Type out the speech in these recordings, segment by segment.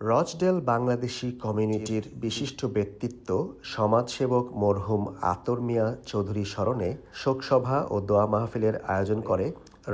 Rochdale Bangladeshi কমিউনিটির বিশিষ্ট ব্যক্তিত্ব সমাজসেবক মরহুম আতর মিয়া চৌধুরী স্মরণে শোকসভা ও দোয়া মাহফিলের আয়োজন করে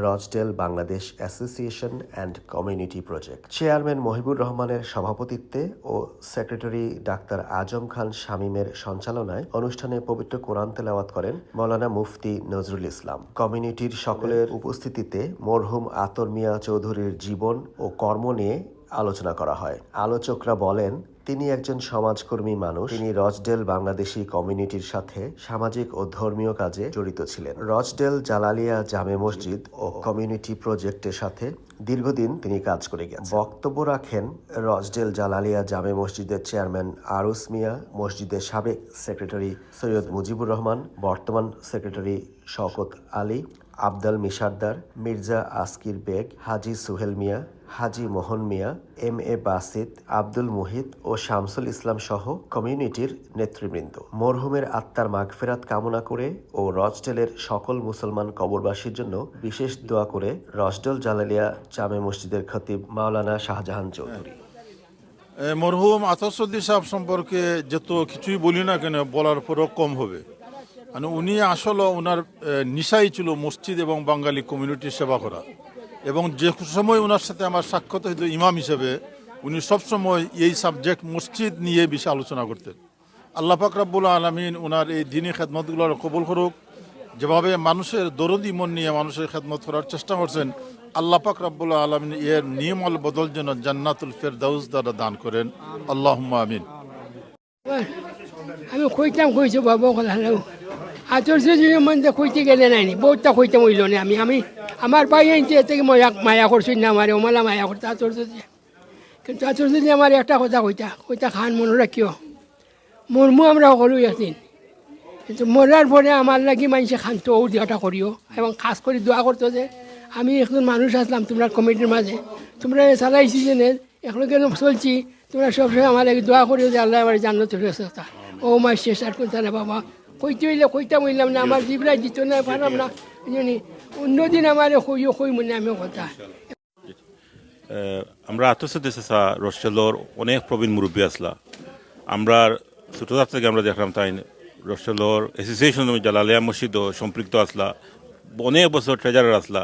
Rochdale Bangladesh association and community project. Chairman Mohibur রহমানের সভাপতিত্বে ও সেক্রেটারি ডাক্তার আজম খান শামীমের সঞ্চালনায় অনুষ্ঠানে পবিত্র কোরআন তেলাওয়াত করেন মৌলানা মুফতি নজরুল ইসলাম। কমিউনিটির সকলের উপস্থিতিতে মরহুম আতর মিয়া চৌধুরীর জীবন ও কর্ম নিয়ে আলোচনা করা হয়। আলোচকরা বলেন, তিনি একজন সমাজকর্মী মানুষ। তিনি রচডেল বাংলাদেশি কমিউনিটির সাথে সামাজিক ও ধর্মীয় কাজে জড়িত ছিলেন। রচডেল জালালিয়া জামে মসজিদ ও কমিউনিটি প্রজেক্টের সাথে দীর্ঘদিন তিনি কাজ করে গেছেন। বক্তব্য রাখেন রচডেল জালালিয়া জামে মসজিদের চেয়ারম্যান আরুস মিয়া, মসজিদের সাবেক সেক্রেটারি সৈয়দ মুজিবুর রহমান, বর্তমান secretary Shawkat Ali, Abdal Mishardar, Mirza Askir Beg, Haji Suhel Miah Haji Mohan Miah M A Basid, Abdul Muhit ও শামসুল ইসলাম সহ কমিউনিটির নেতৃবৃন্দ। মরহুমের আত্মার মাগফেরাত কামনা করে ও রচডেলের সকল মুসলমান কবরবাসীর জন্য বিশেষ দোয়া করে রচডেল জালালিয়া জামে মসজিদের খতিব মাওলানা শাহজাহান চৌধুরী। মরহুম আতসুদ্দি সাহেব সম্পর্কে যত কিছুই বলি না কেন, বলার পরও কম হবে। মানে উনি আসলে ওনার নিশাই ছিল মসজিদ এবং বাঙালি কমিউনিটির সেবা করা। এবং যে সময় ওনার সাথে আমার সাক্ষাৎ হইতো ইমাম হিসেবে, উনি সবসময় এই সাবজেক্ট মসজিদ নিয়ে বেশি আলোচনা করতেন। আল্লাহ পাক রাব্বুল আলমিন ওনার এই দিনী খেদমতগুলোর কবুল করুক। যেভাবে মানুষের দরদি মন নিয়ে মানুষের খেদমত করার চেষ্টা করছেন, আল্লাহ পাক রাব্বুল আলমিন এর নিয়মল বদল যেন জান্নাতুল ফেরদাউস দ্বারা দান করেন। আল্লাহ আমিন। আমি কইতাম, কইছো বাবা হলো আচরছে কইতে গেলে নাই নি বহুতটা কইতাম হইল আমি আমি আমার ভাই আনছে থেকে মায়া মায়া করছি না আমার ওমালা মায়া করতে আচরছে যে কিন্তু আচরছে যে আমার একটা কথা কইতা কইতা খান মনে রাখিও। মরমু আমরা সকলোই আছেন কিন্তু মরার পরে আমার লাগি মানুষে খান্ত ও দিয়াটা করিও এবং খাস করে দোয়া করতো যে আমি একজন মানুষ আসলাম তোমরা কমিটির মাঝে। তোমরা চালাইছি যে এখনও কেন চলছি তোমরা সবসময় আমার লাগে দোয়া করিও যে আল্লাহ আমার জান্নাত ও মাই শেষ আর কোনটা না বাবা? কইতে হইলে কইতাম হইলাম না আমার জিবরাই দিত না পারলাম না। আমার আত্মসাতে চেষ্টা রসেলর অনেক প্রবীণ মুরব্বী আসলা আমরা ছোটদার থেকে আমরা দেখলাম তাই রসেলর অ্যাসোসিয়েশন জালালিয়া মসজিদ সম্পৃক্ত আসলা অনেক বছর ট্রেজারার আসলা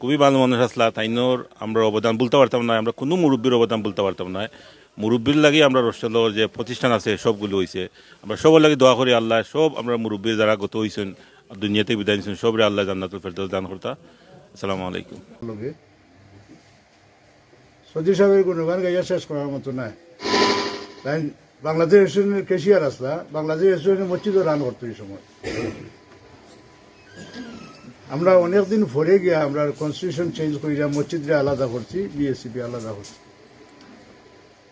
খুবই ভালো মানুষ আসলা তাইনোর আমরা অবদান বলতে পারতাম না আমরা কোনো মুরব্বীর অবদান বলতে পারতাম না মুরব্বীর লাগি আমরা রসেলর যে প্রতিষ্ঠান আছে সবগুলো হয়েছে আমরা সবার লাগে দোয়া করি আল্লাহ সব আমরা মুরব্বীর যারা গত হয়েছেন দুনিয়াতে বিদায় নিয়েছেন। সবরে আল্লাহ জান্নাতুল ফেরদৌস দান করতা আসসালামু আলাইকুম। সৌদি সাহেবের গুণগান গাইয়া শেষ করার মতো নাই। তাই বাংলাদেশ রেস্টুরেন্টের কেশিয়ার আসলা, বাংলাদেশ রেস্টুরেন্টের মসজিদও রান করতো এই সময়। আমরা অনেকদিন ভরে গিয়া আমরা কনস্টিটিউশন চেঞ্জ করিয়া মসজিদরে আলাদা করছি বিএসসিপি আলাদা করছি।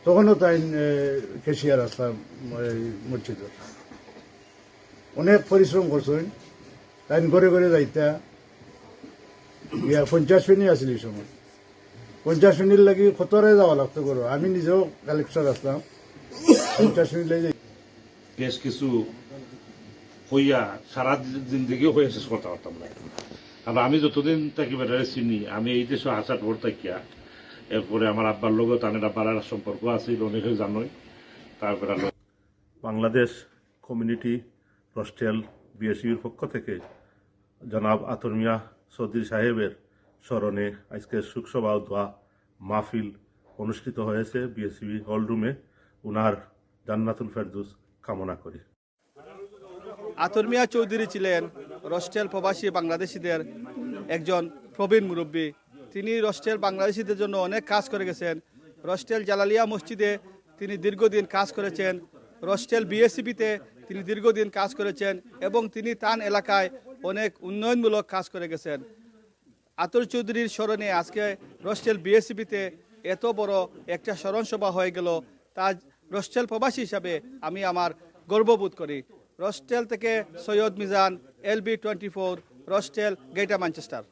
তখনও তাই কেশিয়ার আসলাম মসজিদ। অনেক পরিশ্রম করছেন। তাই ঘরে ঘরে যাইতা। ইয়া পঞ্চাশ ফেনি আছিল এই সময়। পঞ্চাশ ফেনির লাগি কতরে যাওয়া লাগতো করো আমি নিজেও কালেক্টর আসলাম পঞ্চাশ ফেনি লাগি বেশ কিছু হইয়া সারা জিন্দগি হয়ে শেষ করতে পারতাম না কারণ আমি যতদিন থাকি বেটারে চিনি আমি এই দেশে আসার পর থাকিয়া এরপরে আমার আব্বার লগত আনের আব্বার আর সম্পর্ক আছিল অনেকে জানোই। তারপরে বাংলাদেশ কমিউনিটি হোস্টেল বিএসইউর পক্ষ থেকে জনাব আতর মিয়া চৌধুরী সাহেবের স্মরণে আজকে সুখসভা দোয়া মাহফিল অনুষ্ঠিত হয়েছে। বিএসইবি হল রুমে উনার জান্নাতুল ফেরদুস কামনা করি। আতর মিয়া চৌধুরী ছিলেন রস্টেল প্রবাসী বাংলাদেশিদের একজন প্রবীণ মুরব্বী। তিনি রস্টেল বাংলাদেশিদের জন্য অনেক কাজ করে গেছেন। রস্টেল জালালিয়া মসজিদে তিনি দীর্ঘদিন কাজ করেছেন। রস্টেল বিএসসিবিতে তিনি দীর্ঘদিন কাজ করেছেন এবং তিনি তান এলাকায় অনেক উন্নয়নমূলক কাজ করে গেছেন। আতর চৌধুরীর স্মরণে আজকে রস্টেল বিএসসিবিতে এত বড় একটা স্মরণ সভা হয়ে গেল, তা রস্টেল প্রবাসী হিসাবে আমি আমার গর্ববোধ করি। রস্টেল থেকে Syed Mizan, LB twenty four Rochdale Greater Manchester.